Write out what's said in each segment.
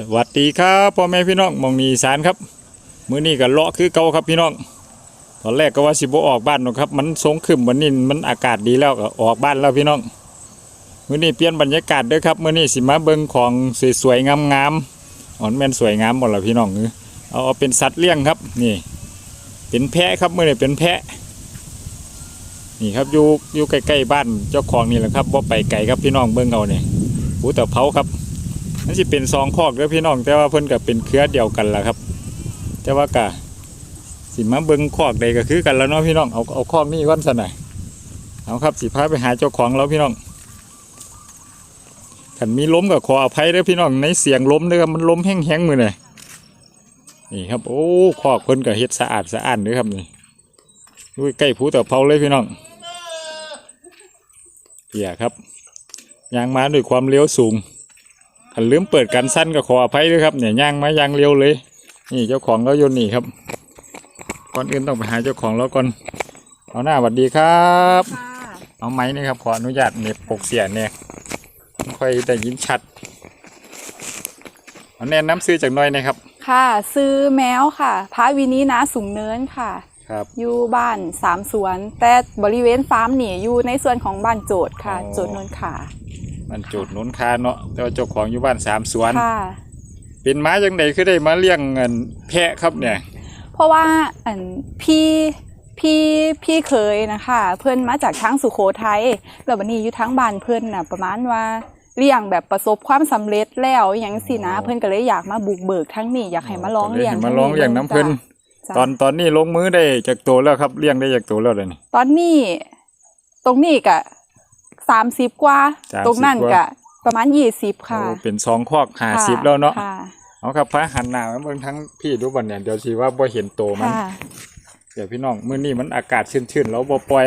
สวัสดีครับพ่อแม่พี่น้องมองนีสารครับมื้อนี้ก็เลาะคือเก่าครับพี่น้อง ตอนแรกก็ว่าสิบออกบ้านหรอกครับ มันสงขึ้นวันนี้มันอากาศดีแล้วก็ออกบ้านแล้วพี่น้องมื้อนี้เปลี่ยนบรรยากาศด้อครับมื้อนี้สิมาเบิ่งของสวยๆงามๆอ๋อแม่นสวยงามบ่ล่ะพี่น้องเออเอาเอาเป็นสัตว์เลี้ยงครับ นี่ เป็นแพะครับมื้อนี้เป็นแพะ นี่ครับอยู่อยู่ใกล้ๆบ้านเจ้าของนี่แหละครับบ่าไปไกลครับพี่น้องเบิ่งเอาเนี่ยหูตะเผาครับ มันสิเป็นสองคอกเด้อพี่น้องแต่ว่าเพิ่นก็เป็นเครือเดียวกันล่ะครับ แต่ว่ากะสิมาเบิ่งคอกใดก็คือกันแล้วเนาะพี่น้องเอาเอาคอกนี้ก่อนซะหน่อยเอาครับสิพาไปหาเจ้าของแล้วพี่น้องคันมีล้มก็ขออภัยเด้อพี่น้องในเสียงล้มเด้อครับมันล้มแห้งๆมือนี่นี่ครับโอ้คอกเพิ่นก็เฮ็ดสะอาดสะอ้านเด้อครับนี่ดูใกล้ภูตะเภาเลยพี่น้องเหียครับยางมาด้วยความเร็วสูง ถ้าลืมเปิดกันสั้นก็ขออภัยด้วยครับเนี่ยย่างมาย่างเร็วเลย นี่เจ้าของเราอยู่นี่ครับ ก่อนอื่นต้องไปหาเจ้าของเราก่อนเอาหน้าสวัสดีครับค่ะเอาไม้นี่ครับขออนุญาตเน็บปกเสียเนี่ยไม่ค่อยได้ยินชัดเอาแนะน้ำซื้อจากหน้อยนะครับ ค่ะ ซื้อแมวค่ะพระวินีนาสูงเนินค่ะ ครับ อยู่บ้านสามสวน แต่บริเวณฟาร์มนี่อยู่ในส่วนของบ้านโจทย์ค่ะ อ๋อ โจทย์นนขา มันจุดหนุนคาเนาะแต่ว่าเจ้าของอยู่บ้านสามสวน ค่ะ เป็นม้าจังใดคือได้มาเลี้ยงเงินแพะครับเนี่ย เพราะว่าอันพี่พี่พี่เคยนะคะ เพื่อนมาจากทางสุโขทัยแล้ววันนี้อยู่ทั้งบ้านเพื่อนน่ะประมาณว่าเลี้ยงแบบประสบความสำเร็จแล้วอหย่างสินะเพื่อนก็เลยอยากมาบุกเบิกทั้งนี้อยากให้มาลองเลี้ยงให้มาลองเลี้ยงน้ำเพิ่นจ้ะตอนตอนนี้ลงมือได้จากตัวแล้วครับเลี้ยงได้จากตัวแล้วเลยนี่ตอนนี้ ตรงนี้กะ สามสิบกว่า30ตรงนั่นกว่ากะประมาณยี่สิบค่ะโอ้เป็นสองคอกหาค่ะสิบแล้วเนาะค่ะเอาครับพระหันหน้ามาเบิ่งทั้งพี่ดูบันเนี่ยเดี๋ยวสิว่าบ่เห็นโตมันค่ะเดี๋ยวพี่น้องมื้อนี้มันอากาศชื้นๆแล้วบ่ปล่อย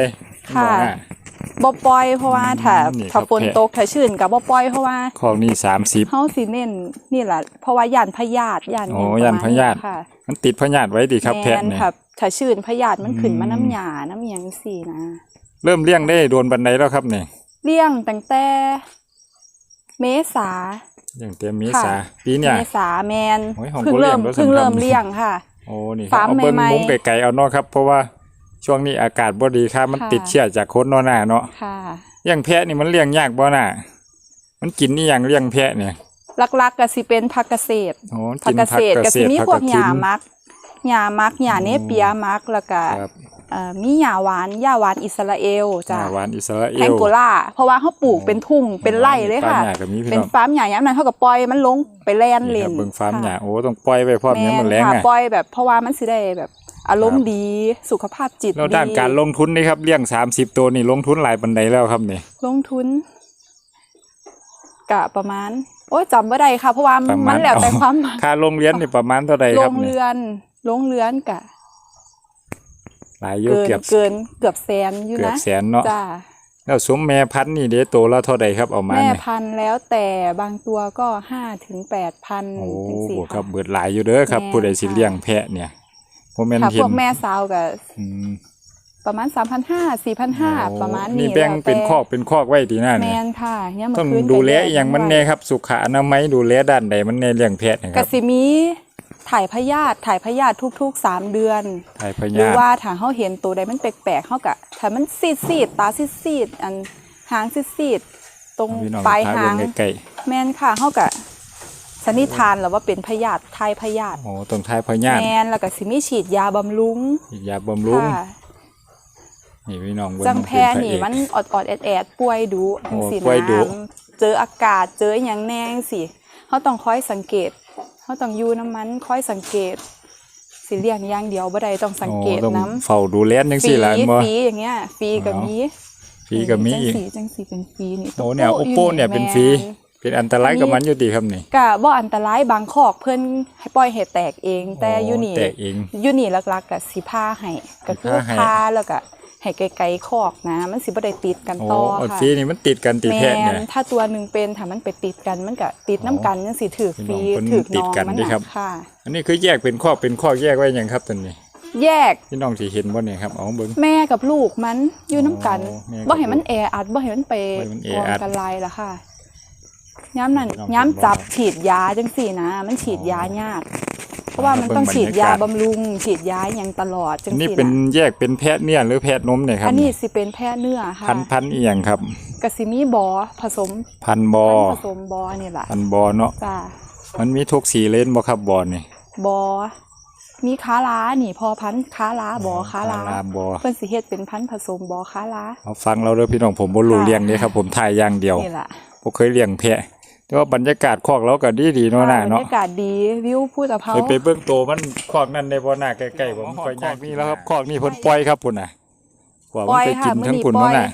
ค่ะบอกว่าบ่ปล่อยเพราะว่าถ้าอืมนี่ครับถ้าฝนตกถ้าชื้นกับบ่ปล่อยเพราะว่าของนี่30เฮาสิเน้นนี่แหละเพราะว่าย่านพยาธิย่านหโอ้งย่านประมณพยาธิค่ะมันติดพยาธิไว้ดีครับแพะแม่นเนี่ยค่ะถ้าชื้นพยาธิมันขึ้นมาอืมน้ำหยาน้ำหยังสี่นะ เริ่มเลี้ยงได้โดนบันไดแล้วครับเนี่ย เลี้ยงตั้งแต่เมษาเลี้ยงเต็มเมค่ะษาปีเนี่ยเมษาแมนโอ้ยของเพิ่งบ่เลี้ยเริ่งมแล้วเพิ่งสำคัญเริ่มเลี้ยงค่ะ โอ้นี่ครับฟาร์มเอาเบิ่งใหม่ๆมุมไกลๆเอาเนาะครับ เพราะว่าช่วงนี้อากาศบ่ดีครับมันค่ะติดเชื้อจากคนเนาะหน้าเนาะค่ะเลี้ยงแพะนี่มันเลี้ยงยากบ่น่ะมันกินนี่ยังเลี้ยงแพะเนี่ยหลักๆก็สิเป็นผักเกษตรโอ้ผักกินเกผักษตรเกก็ษสิตรมีผักพวกกระหถิญ้านมักหญ้ามักหญ้าเนเปียมักแล้วก็ครับเอ่อ มีหญ้าหวานหญ้าหวานอิสราเอลจ้าจ้ะหวานอิสราเอแองลโกลาเพราะว่าเขาปลูกเป็นทุ่งเป็นไร่เลยค่ะฟาร์มหญ้าก็มีพี่เป็นน้องฟาร์มหญ้าย้ำนั้นเท่ากับปล่อยมันลงไปแล่นนี่เล่ครับนเบิ่งฟาร์มหญ้าค่ะโอ้ต้องปล่อยไว้พร้อมเนี้ยมันแรงค่ะอะปล่อยแบบเพราะว่ามันสิได้แบบอารมครัณ์บดีสุขภาพจิตแล้วดีด้านการลงทุนนี่ครับเลี้ยง30ตัวนี่ลงทุนหลายปันใดแล้วครับนี่ลงทุนกะประมาณ โอ้ยจำไม่ได้ค่ะเพราะว่าประมาณมันแล้วแต่เอาความค่าโรงเรียนนี่ประมาณเท่าใดโรครับงนี่เรือนโรงเรือนกะ หลายอยู่เกินเกือบเกินเกือบแสนอยู่เกือบนะแสนเนาะจ้าแล้วสมแม่พันธุ์นี่เด้โตแล้วเท่าใดครับเอามาแม่เนี่ยพันธุ์แล้วแต่บางตัวก็ห้าถึงแปดพันโอ้ถึงสี่บวกครับค่ะเบิดหลายอยู่เด้อครับแม่ผู้ใดสิค่ะเลี้ยงแพะเนี่ยบ่แม่นถ้าเห็พวนกแม่สาวก็อืมประมาณสามพันห้าสี่พันห้าโอ้ประมาณนี่นี้แบ่งแล้วเป็นแต่คอกเป็นคอกไว้ดีหน้าแมเนี่ยนค่ะเนี่ยต้องเมื่คืนดูแลก็อหย่างมันแน่ครับ สุขอนามัยดูแลด้านใดมันแน่เลี้ยงแพะนะคกรับสิมี ถ่ายพยาธิถ่ายพยาธิทุกๆสามเดือน ถ่ายพหรืยาอธิว่าถ้าเขาเห็นตัวใดมันแปลกๆเขากะถ้ามันซีดซีดๆตาซีดซีดๆอันหางซีดซีดๆตรงพี่น้องปลายพาหางเบิ่งใกล้แม่นค่ะเขากะสันนิษฐานแล้วว่าเป็นพยาธิทายพยาธิๆโอ้ต้องถ่ายพยาธิแม่นแล้วก็สิมีฉีดยาบำรุงยาบำรุงค่ะนี่พี่น้องเบิ่จังมันแพเป็นพระนี่เอก มันออดออดๆแอดแอดๆป่วยดุจังสิโอ้ป่วยดุ นะเจออากาศเจออหย่างแน่จังสิเขาต้องคอยสังเกต เขาต้องอยู่น้ำมันคอยสังเกต สิเลี้ยงอย่างเดียวบ่ได้ต้องสังเกตโอ้ต้องน้ำเฝ้าดูแลจังฟรีซี่ล่ะบ่ฟรีอย่างเงี้ยฟรีกับเอามีฟรีก็มีอีกจังสีจังสีเป็นฟรีนี่โอ้เนี่ย Oppo เนี่ยเป็นฟรีเป็นอันตรายกับมันอยู่ดีครับนี่กะบ่อันตรายบางคอกเพิ่นให้ปล่อยให้แตกเอง แต่โอ้อยู่นี่แตกเองอยู่นี่หลักๆก็สิพาให้ก็คือสิพาให้พาแล้วก็ ให้ไกลๆคอกนะ มันสิบ่ได้ติดกันโอ้ต่ออันค่ะฟรีนี่มันติดกันติดแม่แพะเนี่ยนถ้าตัวหนึงเป็นถ้ามันไปติดกันมันก็ติดน้ำกันจังสิถือฟรีพี่น้องเพิ่นถือติน้ดองกันมันเด้ครับน่ะค่ะอันนี้คือแยกเป็นคอกเป็นคอกแยกไว้หยังครับตอนนี้ แยกพี่น้องสิเห็นบ่เนี่ยครับเอาเบิ่งแม่กับลูกมันอยู่น้ำกันอ๋อแม่กับบ่ให้มันแออัดบ่ให้มันไปบ่ให้มันแอรวมอัดกันหลายล่ะค่ะย้ำนั่นน้องย้ำจับผมบอกฉีดยาจังสี่นะ มันฉีดยายากเพ ราะว่ามันต้องเบิ่งฉีดยาบรรยากาศบำรุงฉีดยาอย่างตลอดจังนี่สี่เป็นนะแยกเป็นแพะเนื้อหรือแพะนมเนี่ยครับอันนี้สิเป็นแพะเนื้อค่ะพันพันอีหยังครับกะสิมีบอผสม พันบอพันธุ์ผสมบอนี่แหละพันบอเนาะจ้ามันมีทุกสีเลนบ่ครับบอนี่บอมีค้าล้านี่พอพันธุ์ค้าล้าบอค้าล้าบอเพิ่นสิเฮ็ดเป็นพันธุ์ผสมบอค้าล้าเอาฟังเราเด้อพี่น้องผมบ่รู้ค่ะเลี้ยงเด้ครับผมถ่ายอย่างเดียวนี่แหละบ่เคยเลี้ยงแพะ แต่ว่าบรรยากาศคอกเราก็ดีดีๆเนาะน่ะบรเนาะรยากาศดีวิวภูตะเภาไปไปเบิ่งโตมันคอกนั่นได้บ่น่าใกล้ๆบ่มันค่อยยากนี่แล้วครับคอกนี่เพิ่นปล่อยครับพุ่นน่ะกว่ามันไปกินทั้งพุ่นเนาะน่ะ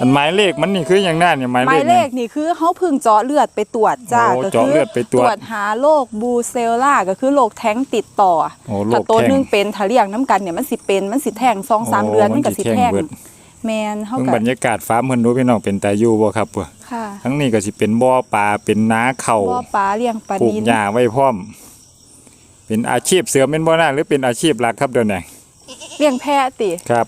อันหมายเลขมันนี่คืออย่างนั้นเนี่ยหมายหเลมาขยเลนี่ขนี่คือเขาเพึ่งเจาะเลือดไปตรวจจ้าโอ้ก็เจาะคืเลือดไปตรวจหาโรคบูเซลล่าก็คือโรคแท้งติดต่อโอ้โรถ้าคตัวแท้หนึงงเป็นถ้าเลี้ยงน้ำกันเนี่ยมันสิเป็นมันสิแทงสองสามโอ้เดือนมันก็มันสิสิแทแทงงเบิด แมนเฮาเบิ่งก็บรรยากาศฟ้าเพิ่นดูพี่น้องเป็นตาอยู่บ่ครับบ่ค่ะทั้งนี้ก็สิเป็นบ่อปลาเป็นนาเข้าว่าปลาเลี้ยงปลาปลูกนินหญ้าไว้พร้อม เป็นอาชีพเสริมเป็นบ่น่าหรือเป็นอาชีพหลักครับเดี๋ยวนี้เลี้ยงแพะติครับ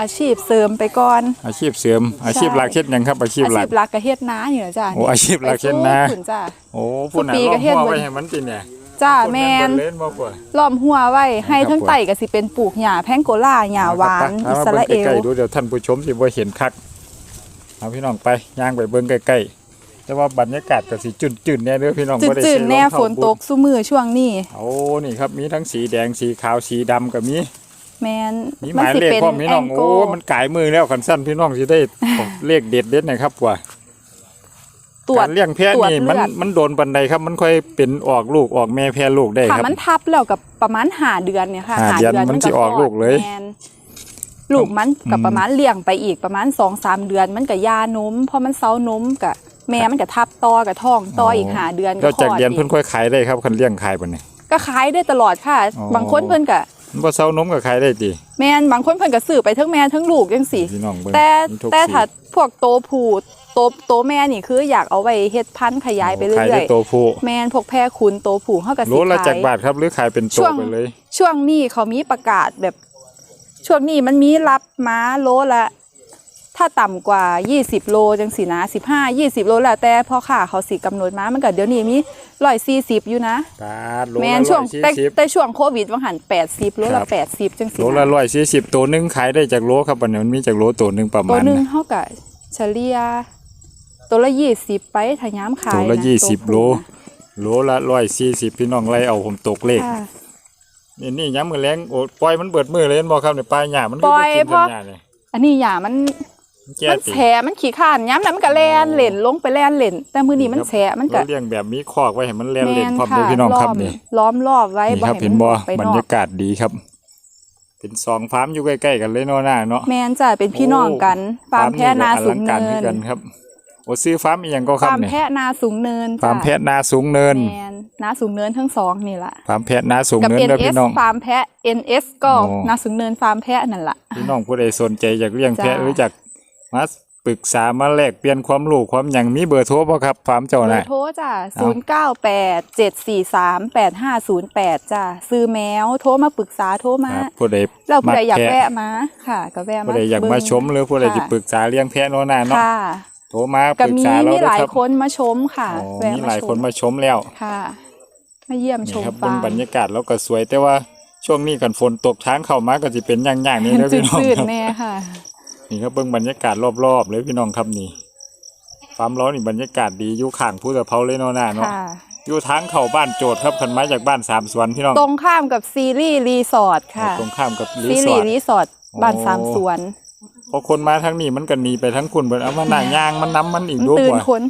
อาชีพเสริมไปก่อน อาชีพเสริม อาชีพหลักเฮ็ดหยังครับ อาชีพอาหลัชีก พหลักก็เฮ็ดนาอยู่นะจ้าโอ้อาชีพหลักเฮ็ดนาขุนจ้าโอ้พุ่นน่ะปีลก็องเฮ็ดหัวเบิดไว้ให้มันติเนี่ย จ้าแมน เล่นบ่ป่วยล้อมหัวไว้ให้ครับทั้งผมไตก็สิเป็นปลูกหญ้าแพงโกล่าหญ้าหวานเออิมสราเอบิ่งลใกล้ๆดูเดี๋ยวท่านผู้ชมสิบ่เห็นคักเอาพี่น้องไปย่างไปเบิ่งใกล้ๆแต่ว่าบรรยากาศก็สิจืดๆแน่เด้อพี่น้องบ่ได้จืดใส่ๆแน่รองเท้าฝนตกซุมือช่วงนี้โอ้นี่ครับมีทั้งสีแดงสีขาวสีดำก็มีแมนมีหมายเลขพร้อมพี่น้องโอ้มันกายมือแล้วคันสั้นพี่น้องสิได้เลขเด็ดเด็ดๆหนะครับว่า ตรวจการเลี้ยงแพะตรวจนี่มันเลือด มันโดนบันไดครับ มันค่อยเป็นออกลูกออกแม่แพะลูกได้ค่ะครับ มันทับแล้วกับประมาณหาเดือนเนี่ยค่ะห้าเดือนมันสิออกลูกเลยแมนลูกมันกับประมาณเลี้ยงไปอีกประมาณสองสามเดือน มันกับยานมพอมันเซานมกับแม่มันกับทับต่อกับท้องต่ออีกหาเดือนแล้วจากคลอเดือนอีกเพิ่นค่อยขายได้ครับคันเลี้ยงขายปานนี้ก็ขายได้ตลอดค่ะ อ๋อ บางคนเพิ่นกับมันบ่เซานมก็ขายได้ติแมนบางคนเพิ่นกับซื้อไปทั้งแม่ทั้งลูกจังสี่ พี่น้องเบิ่งแต่มีทุกแต่สีถ้าพวกโตผู้ โตโตแม่นี่คืออยากเอาไว้เฮ็ดพันธุ์ขยายไปขายเรื่ได้อยโตผู้ๆแมนพวกแพรขุนโตผู้เฮาก็สิโลละขาจักยบาทครับหรือขายเป็นโตช่วงไปเลย ช่วงนี้เขามีประกาศแบบ ช่วงนี้มันมีรับม้าโลละถ้าต่ำกว่า 20 โลจังสีนะ15 20 โลแล้วแต่พ่อค้าเขาสิกำหนดมามันก็เดี๋ยวนี้มี140 อยู่นะบาทโลแมละนช่วงแต่140แต่ช่วงโควิดว่าหัน 80 โลครัละบ80 จังสีโลละ140 ตัวหนึงขายได้จากโลครับบัดนี้มันมีจากโลตัวหนึงประตัวมาณหนึงน่ะเฮาก็เฉลี่ย ตัวละ20ไปถ้าย้ำขายตัวละนยี่สิบตัวโลผู้นะโลละ140พี่น้องไล่เอาผมตกเลขค่ะ นี่นี่ย้ำมือแรงโอ้ปล่อยมันเบิดมือเลยเห็นบ่ครับเนี่ยปลายหญ้ามันก็ปล่อยกินเพราะหญ้าเนี่ยอันนี้อย่ามันมันแก่มันติแฉมันขี้ข้านย้ำนั้นมันก็แล่นเล่นลงไปแล่นเล่นแต่มื้อนี้มันแฉมันก็เราเลี้ยงแบบมีคอกไว้ให้มันเล่นเล่นแม่พร้อมค่ะด้วยพี่น้องครับล้มนี่ล้อมรอบไว้นี่ครับให้เห็นบ่มัไปบรนรอกยากาศดีครับ เป็นสองฟาร์มอยู่ใกล้ๆกันเลยเนาะหน้าเนาะแมนจ้ะเป็นพี่น้องกันฟาร์มแพะนาสูงฟาร์มเนิก็อลังการนคือกันครับ โอ้ซื้อฟาร์มอีหยังก็ครับฟาร์มเนี่ยแพะนาสูงเนินจ้ะฟาร์มแพะนาสูงเนินแมนนาสูงเนินทั้งสองนี่แหละฟาร์มแพะนาสูงกับ เนินเด้อ NS พี่น้อง ฟาร์มแพะ NS ก็โอ้ นาสูงเนินฟาร์มแพะนั่นแหละพี่น้องผู้ใดสนใจอยากเลี้ยงแพะจ้ะ หรืออยากมาปรึกษามาแลกเปลี่ยนความรู้ความหยังมีเบอร์โทรบ่ครับฟาร์มเจ้าเบอน่ะ ร์โทรจ้ะเอา0 9 8 7 4 3 8 5 0 8 จ้ะซื้อแมวโทรมาปรึกษาโทรมาครับผู้ใดเราผู้ใดอยากแพะแวะมาค่ะ ก็แวะมาผู้ใดอยากมาชมหรือผู้ใดค่ะจะปรึกษาเลี้ยงแพะเนาะหน้าเนาะ ค่ะ โทรมาปก็รึกมีษาเรามีเด้หอลายครับคนมาชมค่ะอ๋อแวะมีหลายชคนมาชมแล้วค่ะ มาเยี่ยมชนี่มครับฟาเบิ่งร์มบรรยากาศแล้วก็สวย แต่ว่าช่วงนี้กันฝนตกทางเข้ามาก็สิเป็นอย่างๆนี่เด้อจืพี่น้องดครับ ๆแน่ค่ะ นี่ครับเบิ่งบรรยากาศรอบๆเลยพี่น้องครับนี่ฟาร์มเรานี่บรรยากาศดีอยู่ข้างผู้ตะเภาเลยเนาะหน้าเนาะค่ะ อยู่ทางเข้าบ้านโจทย์ครับคันมาจากบ้านสามสวนพี่น้องตรงข้ามกับซีรีส์รีสอร์ทค่ะ ตรงข้ามกับรีซีสรีอร์ส์ทรีสอร์ทบ้านโอ้สามสวน พอคนมาทางนี้มันก็หนีไปทั้งคุณเบิดเอามาหน้าย่างมันน้ำมันอีกมันด้วยตื่นว่ะคน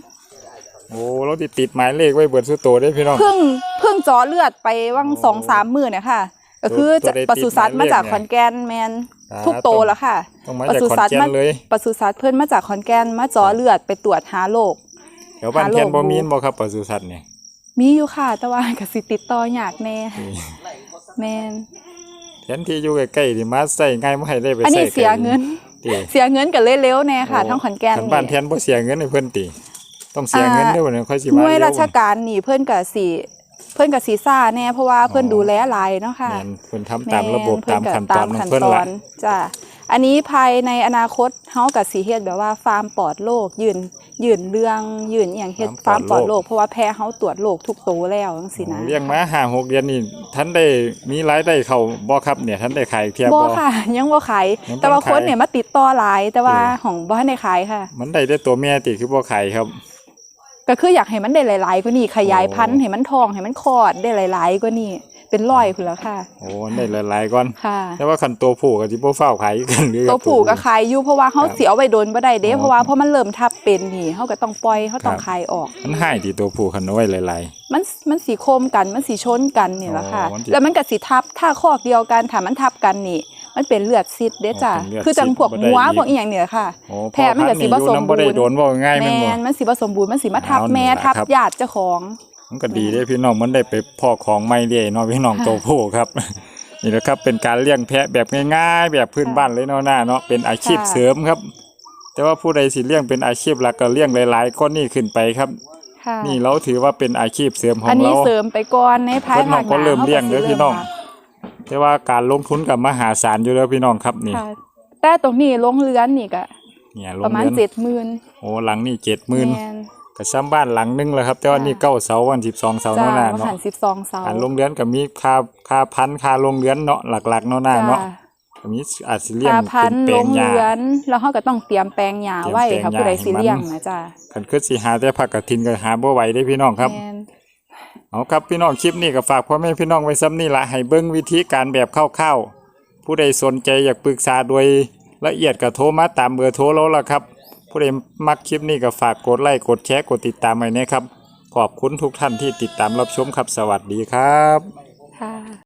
โอ้เราติดติดหมายเลขไว้เบิดสุดโตได้อพี่น้อง เพิ่งเพิ่งเจาะเลือดไปว่างโอ้สองสามหมื่นเนี่ยค่ะ ก็คือตัวจะใดติดปศุสัตว์มาจากหมายเลขเนี่ยขอนแก่นแมนอ่าทุกโตแล้วค่ะ ต้องมาจากขอนแก่นเลยปศุสัตว์เพื่อนมาจากขอนแก่นมาเจาะเลือดไปตรวจหาโรค แถวบ้านหาโรคแคนบ่มีนบ่ครับปศุสัตว์เนี่ย มีอยู่ค่ะ แต่ว่าก็สิติดต่อยากแน่แมนแทนที่อยู่ใกล้ๆที่มาใส่ง่ายบ่ให้ได้ไปอันนี้ใส่เสียเงิน ติเสียเงินกันเร็วๆแน่ค่ะ ทั้งขอนแก่นคันบ้านแทนี่นบ่เสียเงินให้เพิ่นติต้องเสียเงินเด้อวันนี้ค่อยสิหมาน่วยเร็วราชการนี่เพื่อนกับสีเพื่อนกับสีซ่าแน่เพราะว่าเพื่อนดูแลหลายเนาะค่ะแม่นเพิ่นทำตามระบบแม่ตามขั้นตอนของขั้นเพิ่นตอล่ะนจ้ะ อันนี้ภายในอนาคตเฮากับสีเฮ็ดแบบว่าฟาร์มปลอดโรคยืนยืนเรื่องยืนอหย่างเฮ็ดฟาร์มปลอดโรคเพราะว่าแพ้เฮาตรวจโรคทุกตัวแล้วจังซี่นะเลี้ยงมาห้าหกเดือนนี่ท่านได้มีรายได้เข้าบ่ครับเนี่ยท่านได้ขายเทียบบ่ บ่ค่ะ ยังบ่ขายยังบ่แต่ว่าขายคนเนี่ยมาติดต่อหลายแต่ว่าเออ ของบ่ทันได้ขายค่ะ มันได้แต่ตัวแม่ติคือบ่ขายครับ ก็คืออยากให้มันได้หลาย ๆกว่านี้ขยายโอ้พันธุ์ให้มันทองให้มันคลอดได้หลาย ๆกว่านี้ เป็นร้อยพุ่นแล้วค่ะ โอ้ได้หลายๆก่อนค่ะ แต่ว่าคันตัวผู้ก็สิบ่เฝ้าวขายกันหรือตัวผูกก็ขายอยู่เพราะว่าเขาครับเสียเอาไว้โดนบ่ได้เด้อ๋อเพราะว่าเพราะมันเริ่มทับเป็นนี่เขาก็ต้องปล่อยเขาต้องครับคายออก มันให้ที่ตัวผู้คันเอาไว้หลายมันมันสีโคมกันมันสีชนกันนี่แหละค่ะอ๋อมันสิแล้วมันก็สีทับถ้าคอกเดียวกันถ้ามันทับกันนี่ มันเป็นเลือดซิดเด้จ้ะอ๋อเป็นเลือดคือจังพวกซิดบ่ได้หัวอีกพวกอีหยังเนี่ยค่ะๆโอ้แพ้มันก็สิบ่พอพันธุ์นี่อยู่สมบูรณ์นำบ่ได้โดนบ่ง่ายแมแม่นบ่นมันสีผสมบูรณ์มันสีมาทับเอาแม่นี่ล่ะทับครับญาติเจ้าของ มันก็ดีเด้พี่น้องมันได้ไปพ่อของใหม่เด้เนาะพี่น้องค่ะตัวผู้ครับ นี่แหละครับเป็นการเลี้ยงแพะแบบง่ายๆ แบบพื้นค่ะบ้านเลยเนาะหน้าเนาะเป็นอาชีพค่ะเสริมครับ แต่ว่าผู้ใดสิเลี้ยงเป็นอาชีพหลักก็เลี้ยงหลายๆคนนี่ขึ้นไปครับ ค่ะนี่เราถือว่าเป็นอาชีพเสริมของอันนี้เราเสริมไปก่อนในภายเพิ่นน้ภาองคหก็น้าเริ่มขาก็เลี้ยงเด้อสิพี่น้องค่ะแต่ว่าการลงทุนกับมหาศาลอยู่แล้วพี่น้องครับนี่ค่ะแต่ตรงนี้ลงเรือนนี่ก็เนี่ยลปงระมาณเรือนเจ็ดหมื่นโอ้หลังนี่เจ็ดหมื่น แม่นก็ซ้ำบ้านหลังนึงแล้วครับ แต่ว่าค่ะนี่เก้าเสาวันสิบสองเสาจ้าเนาะหน้ามาเนาะหันสิบสองเสาการลงเรือนก็มีค่าค่าพันธุ์ค่าลงเรือนเนาะหลักๆเนาะหน้าเนาะจ้ก็มีอาจสิเลี้ยงพาพัเป็นนธุ์แปลลงงหญ้า เรือน แล้วเขาก็ต้องเตรียมแปลงหญ้าไว้เตรียมค่ะแปลงหญ้าผู้ใดสิให้มัน เลี้ยงนะจ้าคันคือสิหาแต่ผักกระถินก็หาบ่ไหวได้พี่น้องครับ แม่น เอาครับพี่น้องคลิปนี้ก็ฝากพ่อแม่พี่น้องไว้ซ้ำนี่ละให้เบิ้งวิธีการแบบคร่าวๆผู้ใดสนใจอยากปรึกษาโดยละเอียดก็โทรมาตามเบอร์โทรแล้วล่ะครับ ผู้ใดมักคลิปนี้ก็ฝากกดไลค์กดแชร์กดติดตามไว้นะครับ ขอบคุณทุกท่านที่ติดตามรับชมครับ สวัสดีครับ